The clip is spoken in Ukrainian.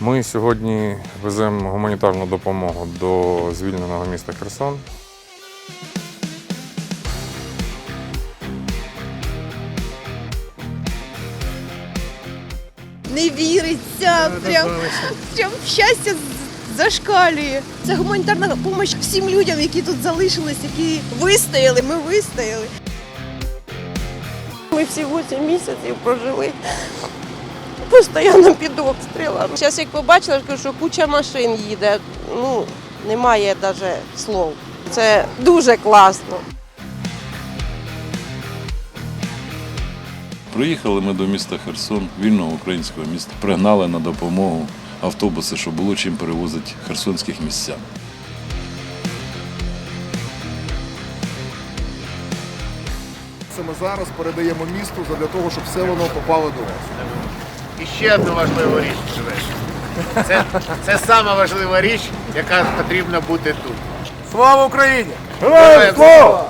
Ми сьогодні веземо гуманітарну допомогу до звільненого міста Херсон. Не віриться, прям, прям щастя зашкалює. Це гуманітарна допомога всім людям, які тут залишились, які вистояли, ми вистояли. Ми всі 8 місяців прожили постійно під обстрілами. Зараз як побачила, кажу, що куча машин їде, ну, немає навіть слов. Це дуже класно. Приїхали ми до міста Херсон, вільного українського міста. Пригнали на допомогу автобуси, щоб було чим перевозити херсонських містян. Це ми зараз передаємо місту для того, щоб все воно попало до вас. І ще одну важливу річ живеш. Це, це сама важлива річ, яка потрібна бути тут. Слава Україні! Героям слава!